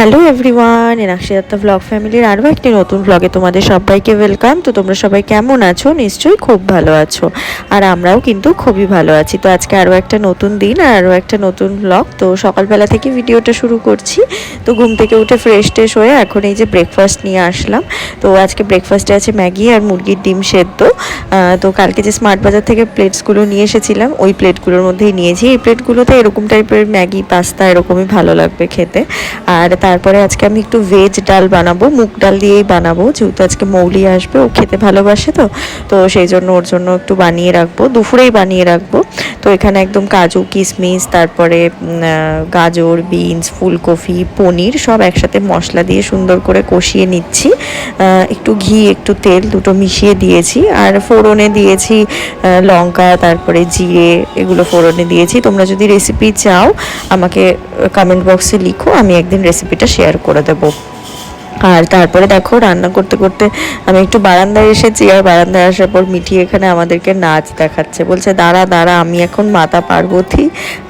Hello everyone Enakshi Dutta blog ফ্যামিলির আরও একটি নতুন ব্লগে তোমাদের সবাইকে ওয়েলকাম তো তোমরা সবাই কেমন আছো? নিশ্চয়ই খুব ভালো আছো। আর আমরাও কিন্তু খুবই ভালো আছি। তো আজকে আরও একটা নতুন দিন আর আরও একটা নতুন ব্লগ তো সকালবেলা থেকে ভিডিওটা শুরু করছি। তো ঘুম থেকে উঠে ফ্রেশ ট্রেশ হয়ে এখন এই যে ব্রেকফাস্ট নিয়ে আসলাম। তো আজকে ব্রেকফাস্টে আছে ম্যাগি আর মুরগির ডিম সেদ্ধ। তো কালকে যে স্মার্ট বাজার থেকে প্লেটসগুলো নিয়ে এসেছিলাম, ওই প্লেটগুলোর মধ্যেই নিয়েছি। এই প্লেটগুলোতে এরকম টাইপের ম্যাগি পাস্তা এরকমই ভালো লাগবে খেতে। আর তারপরে আজকে আমি একটু ভেজ ডাল বানাবো, মুগ ডাল দিয়েই বানাবো। যেহেতু আজকে মৌলি আসবে, ও খেতে ভালোবাসে তো। তো সেই জন্য ওর জন্য একটু বানিয়ে রাখব, দুপুরেই বানিয়ে রাখব। তো এখানে একদম কাজু কিশমিশ তারপরে গাজর, বিনস, ফুলকপি, পনির সব একসাথে মশলা দিয়ে সুন্দর করে কষিয়ে নিচ্ছি। একটু ঘি, একটু তেল দুটো মিশিয়ে দিয়েছি। আর ফোড়নে দিয়েছি লঙ্কা, তারপরে জিরে, এগুলো ফোড়নে দিয়েছি। তোমরা যদি রেসিপি চাও, আমাকে কমেন্ট বক্সে লিখো, আমি একদিন রেসিপিটা শেয়ার করে দেবো। আর তারপরে দেখো রান্না করতে করতে আমি একটু বারান্দায় এসেছি, আর বারান্দায় আসার পর মিঠি এখানে আমাদেরকে নাচ দেখাচ্ছে। বলছে, দাঁড়া দাঁড়া, আমি এখন মাতা পার্বতী,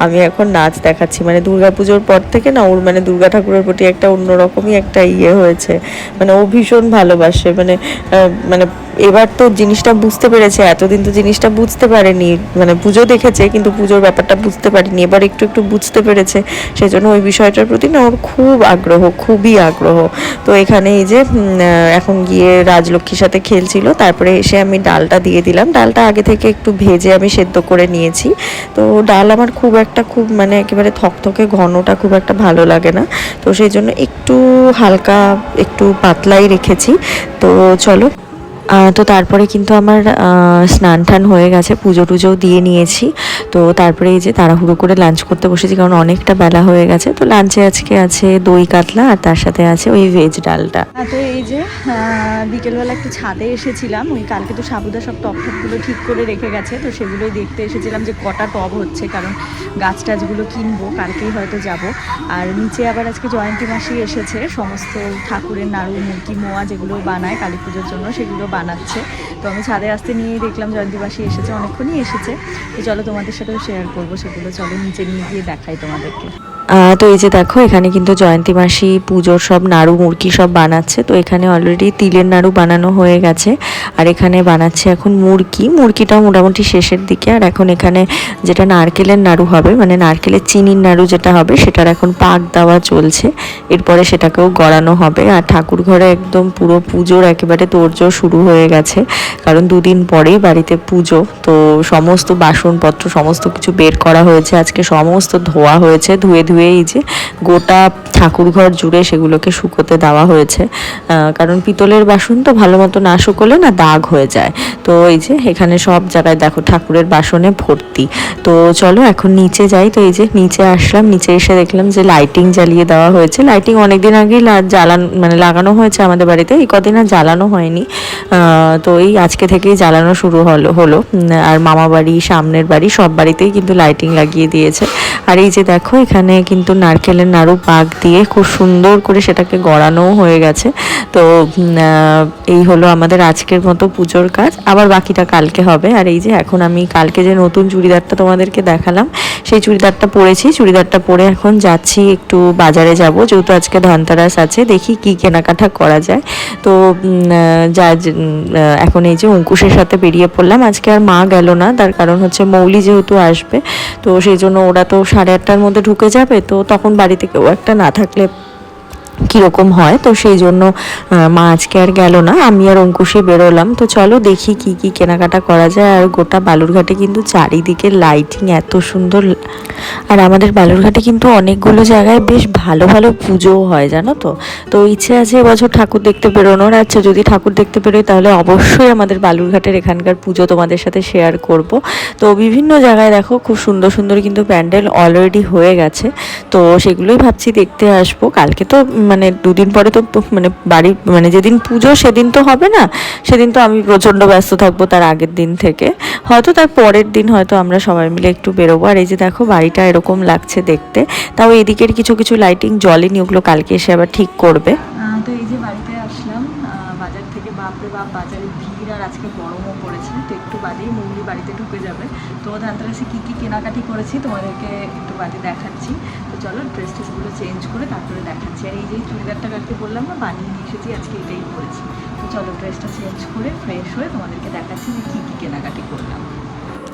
আমি এখন নাচ দেখাচ্ছি। মানে দুর্গাপুজোর পর থেকে না ওর মানে দুর্গা ঠাকুরের প্রতি একটা অন্যরকমই একটা ইয়ে হয়েছে। মানে ও ভীষণ ভালোবাসে। মানে মানে এবার তো জিনিসটা বুঝতে পেরেছে, এতদিন তো জিনিসটা বুঝতে পারেনি মানে পুজো দেখেছে, কিন্তু পুজোর ব্যাপারটা বুঝতে পারেনি, এবার একটু একটু বুঝতে পেরেছে, সেজন্য ওই বিষয়টার প্রতি না ওর খুব আগ্রহ, খুবই আগ্রহ। তো এখানে এই যে এখন গিয়ে রাজলক্ষ্মীর সাথে খেলছিল, তারপরে এসে আমি ডালটা দিয়ে দিলাম, ডালটা আগে থেকে একটু ভেজে আমি সেদ্ধ করে নিয়েছি। তো ডাল আমার খুব একটা খুব মানে একেবারে থকথকে ঘনটা খুব একটা ভালো লাগে না, তো সেই জন্য একটু হালকা একটু পাতলাই রেখেছি। তো চলো তো তারপরে কিন্তু আমার স্নান টান হয়ে গেছে পুজো টুজোও দিয়ে নিয়েছি। তো তারপরে এই যে তাড়াহুড়ো করে লাঞ্চ করতে বসেছি কারণ অনেকটা বেলা হয়ে গেছে। তো লাঞ্চে আজকে আছে দই কাতলা আর তার সাথে আছে ওই ভেজ ডালটা। হ্যাঁ, তো এই যে বিকেলবেলা একটু ছাদে এসেছিলাম ওই কালকে তো সাবুদা সব টপ টপগুলো ঠিক করে রেখে গেছে তো সেগুলোই দেখতে এসেছিলাম যে কটা টব হচ্ছে কারণ গাছ টাছগুলো কিনবো কালকেই হয়তো যাব। আর নিচে আবার আজকে জয়ন্তী মাসি এসেছে সমস্ত ঠাকুরের নাড়ু মুরগি মোয়া যেগুলো বানায় কালী পুজোর জন্য সেগুলো বানাচ্ছে। তো আমি ছাদে আসতে নিয়েই দেখলাম জয়ন্তীবাসী এসেছে, অনেকক্ষণই এসেছে। তো চলো তোমাদের সাথেও শেয়ার করব সেগুলো। চলো নিচে নিয়ে গিয়ে দেখাই তোমাদেরকে। তো এই যে দেখো, এখানে কিন্তু জয়ন্তী মাসি পুজোর সব নাড়ু মুরগি সব বানাচ্ছে। তো এখানে অলরেডি তিলের নাড়ু বানানো হয়ে গেছে। আর এখানে বানাচ্ছে এখন মুরগি মুরগিটাও মোটামুটি শেষের দিকে। আর এখন এখানে যেটা নারকেলের নাড়ু হবে মানে নারকেলের চিনির নাড়ু যেটা হবে, সেটার এখন পাক দেওয়া চলছে। এরপরে সেটাকেও গড়ানো হবে। আর ঠাকুর ঘরে একদম পুরো পুজোর একেবারে তোড়জোড় শুরু হয়ে গেছে। কারণ দুদিন পরেই বাড়িতে পুজো। তো সমস্ত বাসনপত্র, সমস্ত কিছু বের করা হয়েছে। আজকে সমস্ত ধোয়া হয়েছে, ধুয়ে ধুয়ে এই যে গোটা ঠাকুর ঘর জুড়ে সেগুলোকে শুকোতে দেওয়া হয়েছে। কারণ পিতলের বাসন তো ভালো মতো না শুকোলে না দাগ হয়ে যায়। তো এই যে এখানে সব জায়গায় দেখো ঠাকুরের বাসনে ভর্তি। তো চলো এখন নিচে যাই। তো এই যে নিচে আসলাম। নিচে এসে দেখলাম যে লাইটিং জ্বালিয়ে দেওয়া হয়েছে। লাইটিং অনেকদিন আগেই জ্বালানো মানে লাগানো হয়েছে আমাদের বাড়িতে। এই কদিন আর জ্বালানো হয়নি। তো এই আজকে থেকেই জ্বালানো শুরু হলো হলো। আর মামা বাড়ি, সামনের বাড়ি সব বাড়িতেই কিন্তু লাইটিং লাগিয়ে দিয়েছে। আর এই যে দেখো এখানে কিন্তু নারকেলের নাড়ু পাক দিয়ে খুব সুন্দর করে সেটাকে গড়ানোও হয়ে গেছে। তো এই হলো আমাদের আজকের মতো পুজোর কাজ। আবার বাকিটা কালকে হবে। আর এই যে এখন আমি কালকে যে নতুন চুড়িদারটা তোমাদেরকে দেখালাম সেই চুড়িদারটা পরেছি। চুড়িদারটা পরে এখন যাচ্ছি একটু বাজারে যাব। যেহেতু আজকে ধনতেরাস আছে দেখি কি কেনাকাটা করা যায়। তো যে, এখন এই যে অঙ্কুশের সাথে বেরিয়ে পড়লাম। আজকে আর মা গেল না। তার কারণ হচ্ছে মৌলি যেহেতু আসবে তো সেই জন্য ওরা তো সাড়ে আটটার মধ্যে ঢুকে যাবে। তো তখন বাড়িতে কেউ একটা না থাকলে কীরকম হয়? তো সেই জন্য মা আজকে আর গেল না, আমি আর অঙ্কুশে বেরোলাম। তো চলো দেখি কি কি কেনাকাটা করা যায়। আর গোটা বালুরঘাটে কিন্তু চারিদিকে লাইটিং এত সুন্দর আর আমাদের বালুরঘাটে কিন্তু অনেকগুলো জায়গায় বেশ ভালো ভালো পুজোও হয়, জানো তো? তো ইচ্ছে আছে এবছর ঠাকুর দেখতে বেরোনোর। আচ্ছা যদি ঠাকুর দেখতে বেরোই তাহলে অবশ্যই আমাদের বালুরঘাটের এখানকার পুজো তোমাদের সাথে শেয়ার করব। তো বিভিন্ন জায়গায় দেখো, খুব সুন্দর সুন্দর কিন্তু প্যান্ডেল অলরেডি হয়ে গেছে। তো সেগুলোই ভাবছি দেখতে আসব। কালকে তো মানে দুদিন পরে তো মানে বাড়ি মানে যেদিন পুজো সেদিন তো হবে না। সেদিন তো আমি প্রচণ্ড ব্যস্ত থাকব তার আগের দিন থেকে। হয়তো তার পরের দিন হয়তো আমরা সবাই মিলে একটু বেরোবো। আর এই যে দেখো, বাড়িটা এরকম লাগছে দেখতে। তাও এদিকের কিছু কিছু লাইটিং জ্বলেনি ওগুলো কালকে এসে আবার ঠিক করবে। তো এই যে বাড়িতে আসলাম বাজার থেকে বাপরে বাপ, বাজারে ভিড় আর আজকে গরমও পড়েছে, তো একটু বাদেই মৌলি বাড়িতে ঢুকে যাবে। তো ধানতেরাসে কী কী কেনাকাটি করেছি তোমাদেরকে একটু বাদে দেখাচ্ছি। তো চলো ড্রেস ট্রেসগুলো চেঞ্জ করে তারপরে দেখাচ্ছি। আর এই যে চুড়িদারটা কাটতে বললাম না, বানিয়ে নিয়ে এসেছি, আজকে এটাই পরেছি তো চলো ড্রেসটা চেঞ্জ করে ফ্রেশ হয়ে তোমাদেরকে দেখাচ্ছি যে কী কী কেনাকাটি করলাম।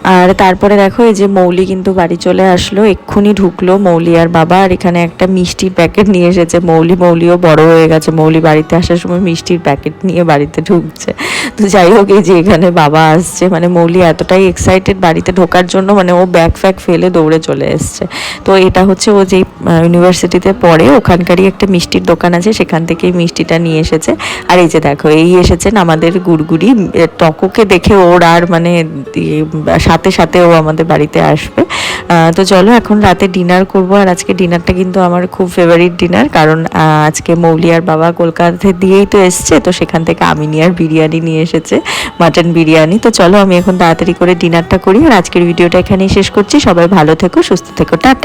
আর তারপরে দেখো, এই যে মৌলি কিন্তু বাড়ি চলে আসলো, এক্ষুনি ঢুকলো মৌলি আর বাবা, আর এখানে একটা মিষ্টির প্যাকেট নিয়ে এসেছে। মৌলি, মৌলিও বড় হয়ে গেছে। মৌলি বাড়িতে আসার সময় মিষ্টির প্যাকেট নিয়ে বাড়িতে ঢুকছে। তো যাই হোক, এই যে এখানে বাবা আসছে। মানে মৌলি এতটাই এক্সাইটেড বাড়িতে ঢোকার জন্য মানে ও ব্যাগ ফ্যাগ ফেলে দৌড়ে চলে এসছে। তো এটা হচ্ছে ও যেই ইউনিভার্সিটিতে পড়ে, ওখানকারই একটা মিষ্টির দোকান আছে, সেখান থেকেই মিষ্টিটা নিয়ে এসেছে। আর এই যে দেখো, এই এসেছেন আমাদের গুড়গুড়ি। টকোকে দেখে ওর আর মানে সাথে সাথে ও আমাদের বাড়িতে আসবে। তো চলো এখন রাতে ডিনার করব। আর আজকে ডিনারটা কিন্তু আমার খুব ফেভারিট ডিনার কারণ আজকে মৌলি আর বাবা কলকাতা দিয়েই তো এসছে, তো সেখান থেকে আমিনি আর বিরিয়ানি নিয়ে এসেছে মাটন বিরিয়ানি। তো চলো আমি এখন তাড়াতাড়ি করে ডিনারটা করি। আর আজকের ভিডিওটা এখানেই শেষ করছি। সবাই ভালো থেকো, সুস্থ থেকো। টাটা।